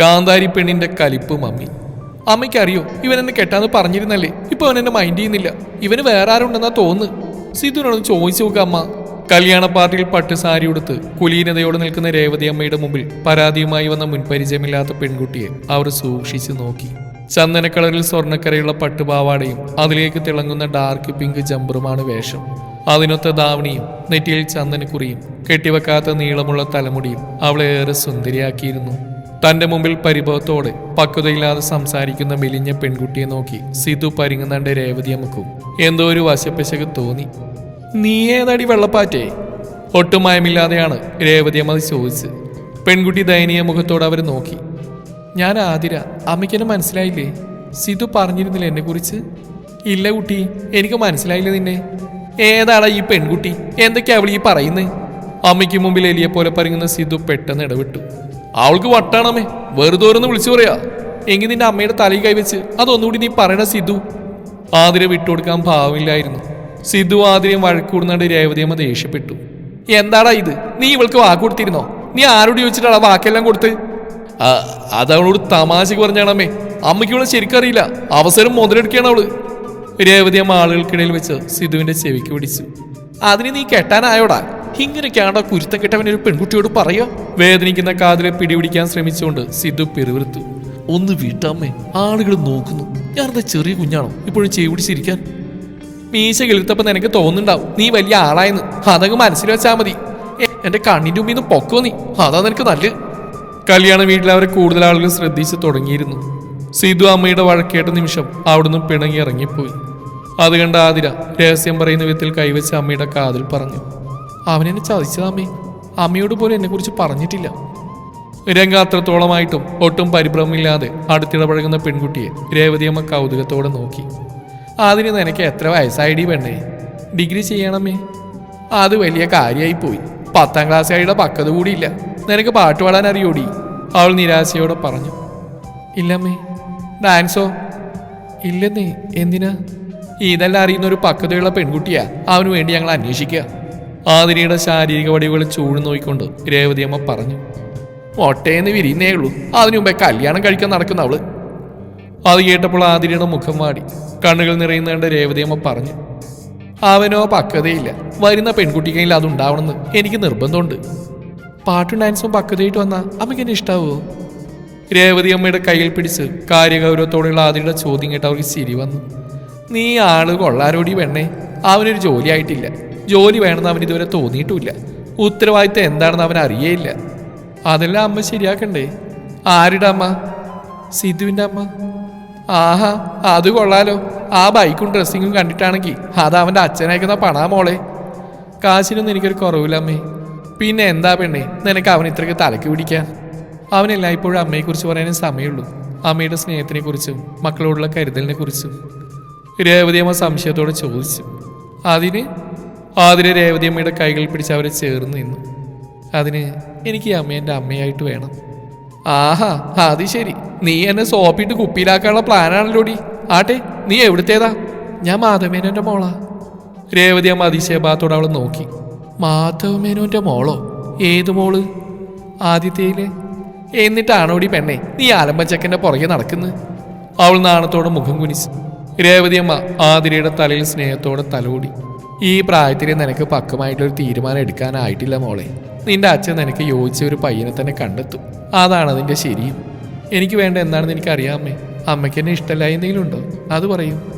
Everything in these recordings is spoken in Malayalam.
കാന്താരി പെണ്ണിന്റെ കലിപ്പ് മമ്മി. അമ്മയ്ക്കറിയോ ഇവൻ എന്നെ കെട്ടാന്ന് പറഞ്ഞിരുന്നല്ലേ? ഇപ്പൊ അവൻ എന്നെ മൈൻഡ് ചെയ്യുന്നില്ല. ഇവന് വേറെ ആരുണ്ടെന്നാ തോന്നുന്നു സിധുവിനോട് ചോദിച്ചു നോക്കുക അമ്മ. കല്യാണ പാർട്ടിയിൽ പട്ട് സാരി ഉടുത്ത് കുലീനതയോടെ നിൽക്കുന്ന രേവതി അമ്മയുടെ മുമ്പിൽ പരാതിയുമായി വന്ന മുൻപരിചയമില്ലാത്ത പെൺകുട്ടിയെ അവർ സൂക്ഷിച്ചു നോക്കി. ചന്ദന കളറിൽ സ്വർണക്കരയുള്ള പട്ടുപാവാടയും അതിലേക്ക് തിളങ്ങുന്ന ഡാർക്ക് പിങ്ക് ജമ്പറുമാണ് വേഷം. അതിനൊത്ത ദാവണിയും നെറ്റിയിൽ ചന്ദനക്കുറിയും കെട്ടിവെക്കാത്ത നീളമുള്ള തലമുടിയും അവളെ ഏറെ സുന്ദരിയാക്കിയിരുന്നു. തന്റെ മുമ്പിൽ പരിഭവത്തോടെ പക്വതയില്ലാതെ സംസാരിക്കുന്ന മെലിഞ്ഞ പെൺകുട്ടിയെ നോക്കി സിധു പരിങ്ങുന്നണ്ട് രേവതി അമ്മക്കും. എന്തോ ഒരു വശപ്പശക് തോന്നി. നീ ഏതടി വെള്ളപ്പാറ്റേ? ഒട്ടും മയമില്ലാതെയാണ് രേവതി അമ്മ ചോദിച്ച് പെൺകുട്ടി ദയനീയ മുഖത്തോടെ അവർ നോക്കി. ഞാൻ ആതിര അമ്മയ്ക്കെന്നെ മനസ്സിലായില്ലേ? സിധു പറഞ്ഞിരുന്നില്ല എന്നെ കുറിച്ച് ഇല്ല കുട്ടി എനിക്ക് മനസ്സിലായില്ല നിന്നെ. ഏതാടാ ഈ പെൺകുട്ടി? എന്തൊക്കെയാ അവൾ ഈ പറയുന്നത് അമ്മയ്ക്ക് മുമ്പിൽ എലിയെ പോലെ പറയുന്ന സിധു പെട്ടെന്ന് ഇടപെട്ടു അവൾക്ക് വട്ടാണമേ വെറുതെ ഓരോന്ന് വിളിച്ചു പറയാ. എങ്കിൽ നിന്റെ അമ്മയുടെ തലയിൽ കൈവച്ച് അതൊന്നുകൂടി നീ പറയണ സിദ്ധു. ആതിര വിട്ടുകൊടുക്കാൻ ഭാവമില്ലായിരുന്നു സിദ്ധു ആതിരയും വഴക്കൂടുന്നാണ്ട് രേവതിയമ്മ ദേഷ്യപ്പെട്ടു. എന്താടാ ഇത്? നീ ഇവൾക്ക് വാക്ക് കൊടുത്തിരുന്നോ? നീ ആരോട് ചോദിച്ചിട്ടാണ് വാക്കെല്ലാം കൊടുത്ത്? അതവളോട് തമാശക്ക് പറഞ്ഞാണമ്മേ. അമ്മയ്ക്ക് ഇവളെ ശരിക്കറിയില്ല അവസരം മുതലെടുക്കുകയാണ് അവൾ. രേവതിയമ്മ ആളുകൾക്കിടയിൽ വെച്ച് സിദ്ധുവിന്റെ ചെവിക്ക് പിടിച്ചു. അതിന് നീ കെട്ടാനായോടാ? ഇങ്ങനെയൊക്കെയാണോ കുരുത്തക്കെട്ടവൻ ഒരു പെൺകുട്ടിയോട് പറയോ വേദനിക്കുന്ന കാതിലെ പിടിപിടിക്കാൻ ശ്രമിച്ചുകൊണ്ട് സിദ്ധു പെരുവിരുത്തു ഒന്ന് വീട്ടമ്മേ ആളുകൾ നോക്കുന്നു. ഞാനെന്താ ചെറിയ കുഞ്ഞാണോ? ഇപ്പോഴും ചെയ്പിടിച്ചിരിക്കാൻ മീശ കിളിത്തപ്പം നിനക്ക് തോന്നുന്നുണ്ടാവും. നീ വലിയ ആളായെന്ന്. അതങ്ങ് മനസ്സിൽ വെച്ചാൽ മതി. എന്റെ കണ്ണിന്റെ മുമ്പിൽ നിന്ന് പൊക്കോ നീ? അതാ നിനക്ക് നല്ല കല്യാണ വീട്ടിൽ അവരെ കൂടുതൽ ആളുകൾ ശ്രദ്ധിച്ചു തുടങ്ങിയിരുന്നു. സിധു അമ്മയുടെ വഴക്കേട്ട നിമിഷം അവിടുന്ന് പിണങ്ങി ഇറങ്ങിപ്പോയി. അത് കണ്ട ആതിര രഹസ്യം പറയുന്ന വിധത്തിൽ കൈവച്ച് അമ്മയുടെ കാതിൽ പറഞ്ഞു. അവനെന്നെ ചതിച്ചതാമ്മേ അമ്മയോട് പോലും എന്നെക്കുറിച്ച് പറഞ്ഞിട്ടില്ല. രംഗ അത്രത്തോളമായിട്ടും ഒട്ടും പരിഭ്രമമില്ലാതെ അടുത്തിടപഴകുന്ന പെൺകുട്ടിയെ രേവതിയമ്മ കൗതുകത്തോടെ നോക്കി. അതിന് നിനക്ക് എത്ര വയസ്സായിടി പെണ്ണേ? ഡിഗ്രി ചെയ്യണമേ. അത് വലിയ കാര്യമായി പോയി പത്താം ക്ലാസ്സുകാരുടെ പക്കത് കൂടിയില്ല. നിനക്ക് പാട്ട് പാടാൻ അറിയോടി? അവൾ നിരാശയോടെ പറഞ്ഞു. ഇല്ലമ്മേ. ഡാൻസോ? ഇല്ലെന്നേ. എന്തിനാ? ഇതെല്ലാം അറിയുന്ന ഒരു പക്വതയുള്ള പെൺകുട്ടിയാ. അവന് വേണ്ടി ഞങ്ങൾ അന്വേഷിക്കുക. ആതിരയുടെ ശാരീരിക വടിവുകൾ ചൂട് നോക്കിക്കൊണ്ട് രേവതിയമ്മ പറഞ്ഞു ഒട്ടേന്ന് വിരിയുന്നേ ഉള്ളൂ. അതിനു മുമ്പേ കല്യാണം കഴിക്കാൻ നടക്കുന്ന അവൾ. അത് കേട്ടപ്പോൾ ആതിരയുടെ മുഖം വാടി. കണ്ണുകൾ നിറയുന്നേണ്ട രേവതിയമ്മ പറഞ്ഞു അവനോ പക്വതയില്ല. വരുന്ന പെൺകുട്ടിക്കയിൽ അതുണ്ടാവണമെന്ന് എനിക്ക് നിർബന്ധമുണ്ട്. പാട്ടും ഡാൻസും പക്വതയായിട്ട് വന്നാ അമ്മയ്ക്ക് എന്നെ ഇഷ്ടാവോ? രേവതി അമ്മയുടെ കയ്യിൽ പിടിച്ച് കാര്യഗൗരവത്തോടെയുള്ള ആതിരയുടെ ചോദ്യം കേട്ട് അവർക്ക് ചിരി വന്നു. നീ ആൾ കൊള്ളാരോടി പെണ്ണേ. അവനൊരു ജോലി ആയിട്ടില്ല. ജോലി വേണമെന്ന് അവൻ ഇതുവരെ തോന്നിയിട്ടുമില്ല ഉത്തരവാദിത്തം എന്താണെന്ന് അവൻ അറിയേയില്ല. അതെല്ലാം അമ്മ ശരിയാക്കണ്ടേ? ആരുടെ അമ്മ? സിധുവിന്റെ അമ്മ. ആഹാ അത് കൊള്ളാലോ. ആ ബൈക്കും ഡ്രസ്സിങ്ങും കണ്ടിട്ടാണെങ്കിൽ അത് അവന്റെ അച്ഛനയക്കുന്ന പണാ മോളെ. കാശിനൊന്നും എനിക്കൊരു കുറവില്ല അമ്മേ. പിന്നെ എന്താ പെണ്ണേ നിനക്ക് അവൻ ഇത്രയ്ക്ക് തലക്ക് പിടിക്കാൻ? ഇപ്പോഴും അമ്മയെക്കുറിച്ച് പറയാനും സമയമുള്ളൂ. അമ്മയുടെ സ്നേഹത്തിനെ കുറിച്ചും മക്കളോടുള്ള കരുതലിനെ കുറിച്ചും രേവതിയമ്മ സംശയത്തോടെ ചോദിച്ചു. അതിന് ആതിരെ രേവതിയമ്മയുടെ കൈകൾ പിടിച്ച് അവരെ ചേർന്ന് നിന്നു. അതിന് എനിക്ക് ഈ അമ്മ എന്റെ അമ്മയായിട്ട് വേണം. ആഹാ അത് ശരി. നീ എന്നെ സോപ്പിട്ട് കുപ്പിയിലാക്കാനുള്ള പ്ലാനാണല്ലോടി ആട്ടെ നീ എവിടുത്തേതാ? ഞാൻ മാധവമേനോന്റെ മോളാ. രേവതി അമ്മ അതിശയഭാഗത്തോടെ അവൾ നോക്കി. മാധവമേനോന്റെ മോളോ? ഏത് മോൾ? ആദിത്യയിലെ? എന്നിട്ടാണോടി പെണ്ണേ നീ ആലമ്പച്ചക്കന്റെ പുറകെ നടക്കുന്നത് അവൾ നാണത്തോടെ മുഖം കുനിച്ചു. രേവതിയമ്മ ആതിരയുടെ തലയിൽ സ്നേഹത്തോടെ തലോടി. ഈ പ്രായത്തിൽ നിനക്ക് പക്കമായിട്ടൊരു തീരുമാനം എടുക്കാനായിട്ടില്ല മോളെ. നിന്റെ അച്ഛൻ നിനക്ക് യോജിച്ച ഒരു പയ്യനെ തന്നെ കണ്ടെത്തും. അതാണ് അതിന്റെ ശരിയും എനിക്ക് വേണ്ട എന്താണെന്ന് എനിക്കറിയാമേ അമ്മയ്ക്ക് എന്നെ ഇഷ്ടമല്ല എന്തെങ്കിലും ഉണ്ടോ? അത് പറയും.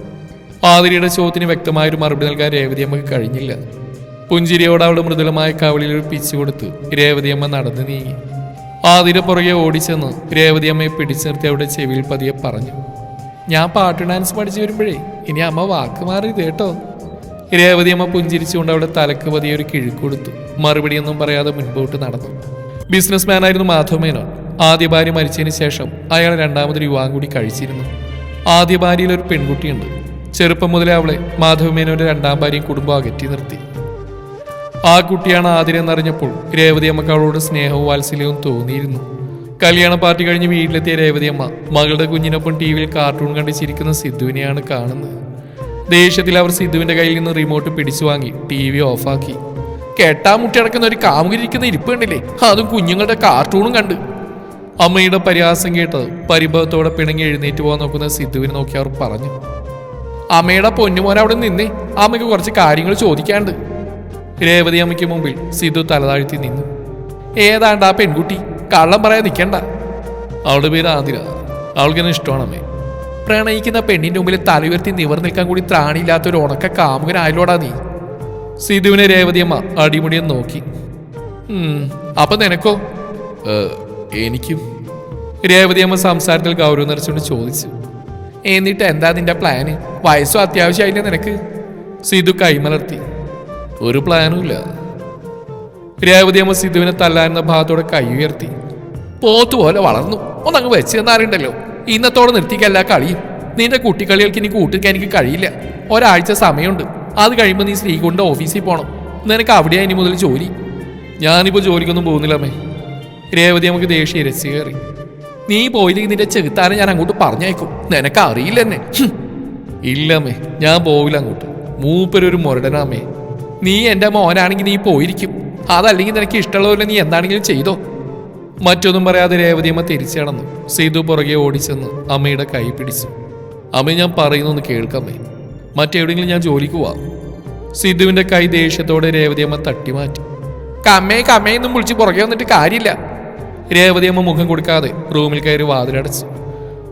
ആതിരയുടെ ചോദ്യത്തിന് വ്യക്തമായൊരു മറുപടി നൽകാൻ രേവതി അമ്മയ്ക്ക് കഴിഞ്ഞില്ല. പുഞ്ചിരിയോട് അവൾ മൃദുലമായ കവളിൽ ഒരു പിച്ചു രേവതി രേവതിയമ്മ നടന്നു നീങ്ങി. ആതിര പുറകെ ഓടിച്ചെന്ന് രേവതിയമ്മയെ പിടിച്ചു നിർത്തി അവിടെ ചെവിയിൽ പതിയെ പറഞ്ഞു. ഞാൻ പാട്ട് ഡാൻസ് പഠിച്ചു വരുമ്പോഴേ ഇനി അമ്മ വാക്ക് മാറി കേട്ടോ. രേവതിയമ്മ പുഞ്ചിരിച്ചുകൊണ്ട് അവിടെ തലക്ക് പതിയെ ഒരു കിഴുക്കൊടുത്തു മറുപടിയൊന്നും പറയാതെ മുൻപോട്ട് നടന്നു. ബിസിനസ്മാനായിരുന്നു മാധവ് മേനോൻ. ആദ്യ ഭാര്യ മരിച്ചതിന് ശേഷം അയാൾ രണ്ടാമതൊരു വിവാഹം കൂടി കഴിച്ചിരുന്നു. ആദ്യ ഭാര്യയിൽ ഒരു പെൺകുട്ടിയുണ്ട്. ചെറുപ്പം മുതലേ അവളെ മാധവ് മേനോന്റെ രണ്ടാം ഭാര്യയും കുടുംബം അകറ്റി നിർത്തി. ആ കുട്ടിയാണ് ആതിരെന്നറിഞ്ഞപ്പോൾ രേവതി അമ്മയ്ക്ക് അവളോട് സ്നേഹവും വാത്സല്യവും തോന്നിയിരുന്നു. കല്യാണ പാർട്ടി കഴിഞ്ഞ് വീട്ടിലെത്തിയ രേവതി അമ്മ മകളുടെ കുഞ്ഞിനൊപ്പം ടി വിയിൽ കാർട്ടൂൺ കണ്ട് ചിരിക്കുന്ന സിദ്ധുവിനെയാണ് കാണുന്നത്. ദേഷ്യത്തിൽ അവർ സിദ്ധുവിന്റെ കയ്യിൽ നിന്ന് റിമോട്ട് പിടിച്ചു വാങ്ങി ടി വി ഓഫാക്കി കെട്ടാ മുട്ടിടക്കുന്ന ഒരു കാമുകിരിക്കുന്ന ഇരിപ്പ് കണ്ടില്ലേ? അതും കുഞ്ഞുങ്ങളുടെ കാർട്ടൂണും കണ്ട്. അമ്മയുടെ പരിഹാസം കേട്ടത് പരിഭവത്തോടെ പിണങ്ങി എഴുന്നേറ്റ് പോകാൻ നോക്കുന്ന സിദ്ധുവിനെ നോക്കി അവർ പറഞ്ഞു അമ്മയുടെ പൊന്നുമോൻ അവിടെ നിന്നേ അമ്മയ്ക്ക് കുറച്ച് കാര്യങ്ങൾ ചോദിക്കാണ്ട് രേവതി അമ്മയ്ക്ക് മുമ്പിൽ സിദ്ധു തലതാഴ്ത്തി നിന്നു ഏതാണ്ട് ആ പെൺകുട്ടി? കള്ളം പറയാൻ നിൽക്കണ്ട അവളുടെ പേര് ആതിര. അവൾക്കെന്നെ ഇഷ്ടമാണ് അമ്മേ പ്രണയിക്കുന്ന പെണ്ണിന്റെ മുമ്പിൽ തലയുയർത്തി നിവർ നിൽക്കാൻ കൂടി ത്രാണിയില്ലാത്ത ഒരു ഉണക്ക കാമുകനായാലോടാ നീ? സിധുവിനെ രേവതിയമ്മ അടിമുടിയെ നോക്കി. ഉം, അപ്പൊ നിനക്കോ? "ഏ, എനിക്കും. രേവതിയമ്മ സംസാരത്തിൽ ഗൗരവം നിറച്ചുകൊണ്ട് ചോദിച്ചു. എന്നിട്ട് എന്താ നിന്റെ പ്ലാന് വയസ്സും അത്യാവശ്യമായില്ലേ നിനക്ക്? സിധു കൈമലർത്തി. ഒരു പ്ലാനും ഇല്ല. രേവതിയമ്മ സിധുവിനെ തല്ലായിരുന്ന ഭാഗത്തോടെ കൈ ഉയർത്തി. പോത്തുപോലെ വളർന്നു. ഒന്നങ്ങ് വെച്ച് തന്നാറുണ്ടല്ലോ ഇന്നത്തോടെ നിർത്തിക്കല്ല കളിയും. നിന്റെ കുട്ടിക്കളികൾക്ക് ഇനി കൂട്ടിക്കാൻ എനിക്ക് കഴിയില്ല. ഒരാഴ്ച സമയമുണ്ട്. അത് കഴിയുമ്പോൾ നീ ശ്രീകുണ്ട ഓഫീസിൽ പോകണം നിനക്ക് അവിടെയാ ഇനി മുതൽ ജോലി. ഞാനിപ്പോൾ ജോലിക്കൊന്നും പോകുന്നില്ല അമ്മേ. രേവതി നമുക്ക് ദേഷ്യ രസി കയറി. നീ പോയില്ലെങ്കിൽ നിന്റെ ചെകുത്താനെ ഞാൻ അങ്ങോട്ട് പറഞ്ഞേക്കും നിനക്ക് അറിയില്ല എന്നെ. ഇല്ലമ്മേ ഞാൻ പോവില്ല അങ്ങോട്ട്. മൂപ്പരൊരു മുരടനാമേ നീ എന്റെ മോനാണെങ്കിൽ നീ പോയിരിക്കും. അതല്ലെങ്കിൽ നിനക്ക് ഇഷ്ടമുള്ളവരെ നീ എന്താണെങ്കിലും ചെയ്തോ. മറ്റൊന്നും പറയാതെ രേവതിയമ്മ അമ്മ തിരിച്ചടന്നു സീതു പുറകെ ഓടിച്ചെന്ന് അമ്മയുടെ കൈ പിടിച്ചു. അമ്മ ഞാൻ പറയുന്നൊന്ന് കേൾക്കമ്മേ മറ്റെവിടെയെങ്കിലും ഞാൻ ജോലിക്ക് പോവാം. സിദ്ധുവിന്റെ കൈ ദേഷ്യത്തോടെ രേവതിയമ്മ തട്ടിമാറ്റി. കമ്മേ കമ്മേ എന്നും വിളിച്ച് പുറകെ വന്നിട്ട് കാര്യമില്ല. രേവതിയമ്മ മുഖം കൊടുക്കാതെ റൂമിൽ കയറി വാതിലടച്ചു.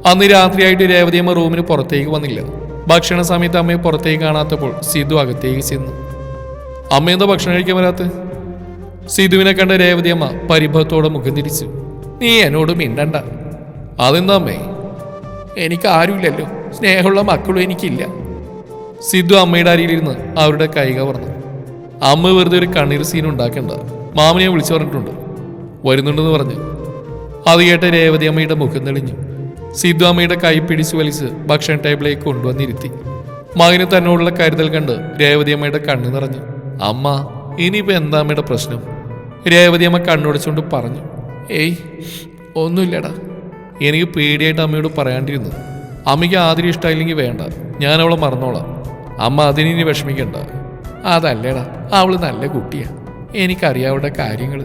അന്ന് രാത്രിയായിട്ട് രേവതിയമ്മ റൂമിന് പുറത്തേക്ക് വന്നില്ല. ഭക്ഷണ സമയത്ത് അമ്മയെ പുറത്തേക്ക് കാണാത്തപ്പോൾ സിദ്ധു അകത്തേക്ക് ചെന്നു. അമ്മ എന്താ ഭക്ഷണം കഴിക്കാൻ വരാത്ത സിധുവിനെ കണ്ട രേവതിയമ്മ പരിഭവത്തോടെ മുഖം തിരിച്ചു. നീ എന്നോട് മിണ്ടണ്ട. അതെന്താ അമ്മേ? എനിക്ക് ആരുമില്ലല്ലോ സ്നേഹമുള്ള മക്കളും എനിക്കില്ല. സിദ്ധു അമ്മയുടെ അരിയിലിരുന്ന് അവരുടെ കൈ കവർന്നു അമ്മ വെറുതെ ഒരു കണ്ണീർ സീൻ ഉണ്ടാക്കണ്ട. മാമനെ വിളിച്ചു പറഞ്ഞിട്ടുണ്ട്. വരുന്നുണ്ടെന്ന് പറഞ്ഞു. അത് കേട്ട രേവതി അമ്മയുടെ മുഖം തെളിഞ്ഞു. സിദ്ധു അമ്മയുടെ കൈ പിടിച്ചു വലിച്ച് ഭക്ഷണ ടേബിളിലേക്ക് കൊണ്ടുവന്നിരുത്തി. മകന് തന്നോടുള്ള കരുതൽ കണ്ട് രേവതി അമ്മയുടെ കണ്ണു നിറഞ്ഞു. അമ്മ ഇനിയിപ്പോ എന്താ അമ്മയുടെ പ്രശ്നം? രേവതി അമ്മ കണ്ണുടച്ചുകൊണ്ട് പറഞ്ഞു ഏയ് ഒന്നുമില്ലടാ. എനിക്ക് പേടിയായിട്ട് അമ്മയോട് പറയാണ്ടിരുന്നു അമ്മയ്ക്ക് ആദ്യം ഇഷ്ടമായില്ലെങ്കിൽ വേണ്ട. ഞാൻ അവളെ മറന്നോളാം. അമ്മ അതിനി വിഷമിക്കണ്ട. അതല്ലേടാ അവൾ നല്ല കുട്ടിയാ. എനിക്കറിയാം അവളുടെ കാര്യങ്ങൾ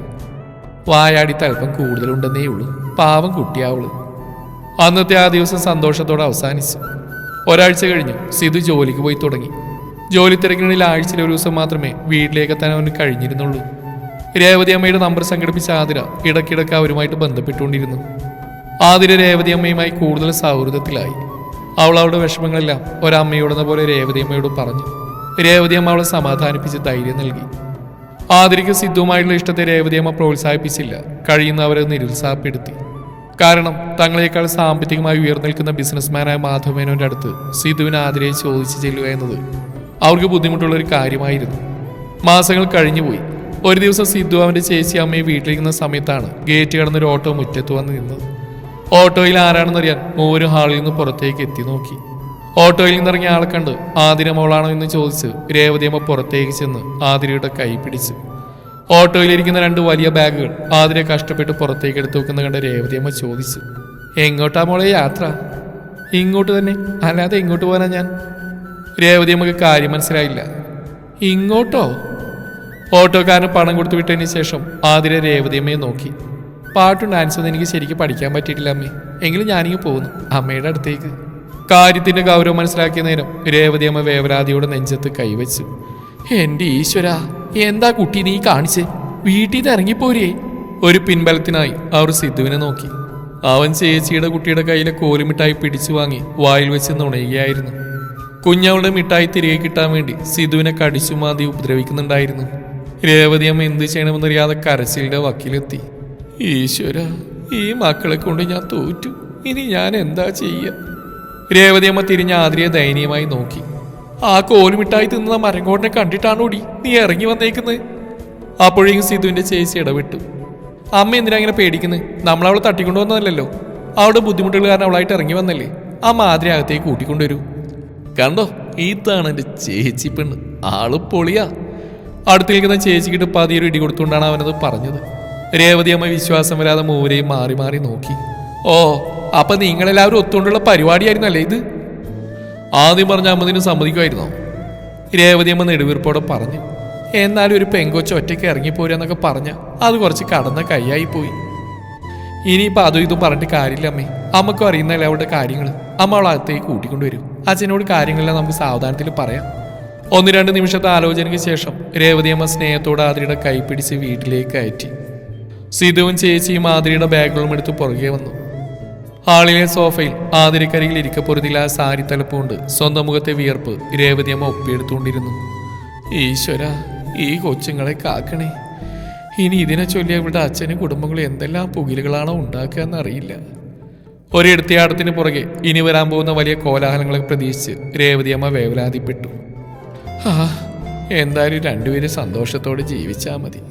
വായാടി തൽപ്പം കൂടുതലുണ്ടെന്നേ ഉള്ളൂ. പാവം കുട്ടിയാവൾ അന്നത്തെ ആ ദിവസം സന്തോഷത്തോടെ അവസാനിച്ചു. ഒരാഴ്ച കഴിഞ്ഞു സിധു ജോലിക്ക് പോയി തുടങ്ങി. ജോലി തിരക്കിനിടയിൽ ആഴ്ചയിൽ ഒരു ദിവസം മാത്രമേ വീട്ടിലേക്ക് എത്താൻ അവന് കഴിഞ്ഞിരുന്നുള്ളൂ. രേവതി അമ്മയുടെ നമ്പർ സംഘടിപ്പിച്ച ആതിര ഇടയ്ക്കിടയ്ക്ക് അവരുമായിട്ട് ബന്ധപ്പെട്ടുകൊണ്ടിരുന്നു. ആതിര രേവതി അമ്മയുമായി കൂടുതൽ സൗഹൃദത്തിലായി. അവൾ അവളുടെ വിഷമങ്ങളെല്ലാം ഒരമ്മയോടെന്ന പോലെ രേവതി അമ്മയോട് പറഞ്ഞു. രേവതി അമ്മ അവളെ സമാധാനിപ്പിച്ച് ധൈര്യം നൽകി. ആതിരയ്ക്ക് സിദ്ധുവുമായിട്ടുള്ള ഇഷ്ടത്തെ രേവതി അമ്മ പ്രോത്സാഹിപ്പിച്ചില്ല. കഴിയുന്നവരെ നിരുത്സാഹപ്പെടുത്തി. കാരണം തങ്ങളെക്കാൾ സാമ്പത്തികമായി ഉയർന്നിൽക്കുന്ന ബിസിനസ്മാനായ മാധവമേനോന്റെ അടുത്ത് സിധുവിന് ആതിരയെ ചോദിച്ചു ചെല്ലുക എന്നത് അവർക്ക് ബുദ്ധിമുട്ടുള്ള ഒരു കാര്യമായിരുന്നു. മാസങ്ങൾ കഴിഞ്ഞുപോയി. ഒരു ദിവസം സിദ്ധു അവന്റെ ചേച്ചി അമ്മയെ വീട്ടിലിരിക്കുന്ന സമയത്താണ് ഗേറ്റ് കടന്നൊരു ഓട്ടോ മുറ്റത്ത് വന്ന് നിന്നത്. ഓട്ടോയിൽ ആരാണെന്നറിയാൻ മൂവരും ഹാളിൽ നിന്ന് പുറത്തേക്ക് എത്തി നോക്കി. ഓട്ടോയിൽ നിന്നിറങ്ങിയ ആളെ കണ്ട് ആതിര മോളാണോ എന്ന് ചോദിച്ച് രേവതിയമ്മ പുറത്തേക്ക് ചെന്ന് ആതിരയുടെ കൈ പിടിച്ചു. ഓട്ടോയിലിരിക്കുന്ന രണ്ട് വലിയ ബാഗുകൾ ആതിര കഷ്ടപ്പെട്ട് പുറത്തേക്ക് എടുത്തു വെക്കുന്ന കണ്ട രേവതിയമ്മ ചോദിച്ചു എങ്ങോട്ടാ മോളെ യാത്ര? ഇങ്ങോട്ട് തന്നെ? അല്ലാതെ ഇങ്ങോട്ട് പോകാനാ ഞാൻ? രേവതിയമ്മക്ക് കാര്യം മനസ്സിലായില്ല. ഇങ്ങോട്ടോ? ഓട്ടോക്കാരന് പണം കൊടുത്തു വിട്ടതിന് ശേഷം ആതിര രേവതിയമ്മയെ നോക്കി. പാട്ടും ഡാൻസൊന്നും എനിക്ക് ശരിക്കും പഠിക്കാൻ പറ്റിയിട്ടില്ല അമ്മേ. എങ്കിലും ഞാനിങ്ങ് പോകുന്നു. അമ്മയുടെ അടുത്തേക്ക്. കാര്യത്തിന്റെ ഗൗരവം മനസ്സിലാക്കിയ നേരം രേവതിയമ്മ വേവരാതിയോട് നെഞ്ചത്ത് കൈവച്ചു. എന്റെ ഈശ്വര എന്താ കുട്ടി നീ കാണിച്ച്? വീട്ടിൽ നിന്ന് ഇറങ്ങിപ്പോരേ. ഒരു പിൻബലത്തിനായി അവർ സിദ്ധുവിനെ നോക്കി. അവൻ ചേച്ചിയുടെ കുട്ടിയുടെ കയ്യിലെ കോലുമിഠായി പിടിച്ചു വാങ്ങി വായിൽ വെച്ച് നുണയുകയായിരുന്നു. കുഞ്ഞവളുടെ മിഠായി തിരികെ കിട്ടാൻ വേണ്ടി സിധുവിനെ കടിച്ചു മാതി ഉപദ്രവിക്കുന്നുണ്ടായിരുന്നു. രേവതിയമ്മ എന്ത് ചെയ്യണമെന്നറിയാതെ കരച്ചിലിന്റെ വക്കീലെത്തി. ഈശ്വര ഈ മക്കളെ കൊണ്ട് ഞാൻ തോറ്റു. ഇനി ഞാൻ എന്താ ചെയ്യ? രേവതിയമ്മ തിരിഞ്ഞ ആതിരയെ ദയനീയമായി നോക്കി. ആ കോലുമിട്ടായി തിന്നുന്ന മരങ്കോടിനെ കണ്ടിട്ടാണോടി നീ ഇറങ്ങി വന്നേക്കുന്നത് അപ്പോഴേക്കും സിധുവിന്റെ ചേച്ചി ഇടപെട്ടു. അമ്മ എന്തിനാ ഇങ്ങനെ പേടിക്കുന്നത് നമ്മളവളെ തട്ടിക്കൊണ്ടുവന്നതല്ലല്ലോ അവളുടെ ബുദ്ധിമുട്ടുകൾ കാരണം അവളായിട്ട് ഇറങ്ങി വന്നല്ലേ? ആ മാതിരി അകത്തേക്ക് കൂട്ടിക്കൊണ്ടുവരൂ. കണ്ടോ? ഇതാണ് എന്റെ ചേച്ചി പെണ്ണ്. ആൾ പൊളിയാ. അടുത്ത് നിൽക്കുന്ന ചേച്ചിക്കിട്ട് പതിയൊരു ഇടി കൊടുത്തുകൊണ്ടാണ് അവനത് പറഞ്ഞത്. രേവതി അമ്മ വിശ്വാസം വരാതെ മൂവരെയും മാറി മാറി നോക്കി. ഓ അപ്പൊ നിങ്ങളെല്ലാവരും ഒത്തുകൊണ്ടുള്ള പരിപാടിയായിരുന്നല്ലേ ഇത്? ആദ്യം പറഞ്ഞ അമ്മതിന് സമ്മതിക്കുമായിരുന്നോ? രേവതി അമ്മ നെടുവീർപ്പോടെ പറഞ്ഞു. എന്നാലും ഒരു പെങ്കൊച്ച ഒറ്റയ്ക്ക് ഇറങ്ങിപ്പോരാന്നൊക്കെ പറഞ്ഞ അത് കുറച്ച് കടന്ന കൈയായി പോയി. ഇനിയിപ്പോൾ അതും ഇതും പറഞ്ഞിട്ട് കാര്യമില്ല അമ്മേ. അമ്മക്കും അറിയുന്നല്ലേ അവളുടെ കാര്യങ്ങൾ അമ്മ അവളകത്തേക്ക് കൂട്ടിക്കൊണ്ടുവരും. അച്ഛനോട് കാര്യങ്ങളെല്ലാം നമുക്ക് സാവധാനത്തിൽ പറയാം. ഒന്ന് രണ്ട് നിമിഷത്തെ ആലോചനയ്ക്ക് ശേഷം രേവതി അമ്മ സ്നേഹത്തോടെ ആതിരയുടെ കൈ പിടിച്ച് വീട്ടിലേക്ക് കയറ്റി സിധുവും ചേച്ചിയും ആതിരയുടെ ബാഗുകളും എടുത്ത് പുറകെ വന്നു. ഹാളിലെ സോഫയിൽ ആതിരക്കരികിൽ ഇരിക്കപ്പൊറുതില്ല സാരി തലപ്പുകൊണ്ട് സ്വന്തം മുഖത്തെ വിയർപ്പ് രേവതിയമ്മ ഒപ്പിയെടുത്തുകൊണ്ടിരുന്നു. ഈശ്വര ഈ കൊച്ചുങ്ങളെ കാക്കണേ. ഇനി ഇതിനെ ചൊല്ലി അവരുടെ അച്ഛനും കുടുംബങ്ങളും എന്തെല്ലാം പുകിലുകളാണോ ഉണ്ടാക്കുക എന്നറിയില്ല ഒരിടത്തിയാടത്തിന് പുറകെ ഇനി വരാൻ പോകുന്ന വലിയ കോലാഹലങ്ങളെ പ്രതീക്ഷിച്ച് രേവതിയമ്മ വേവലാതിപ്പെട്ടു. ആ എന്തായാലും രണ്ടുപേരും സന്തോഷത്തോടെ ജീവിച്ചാൽ മതി.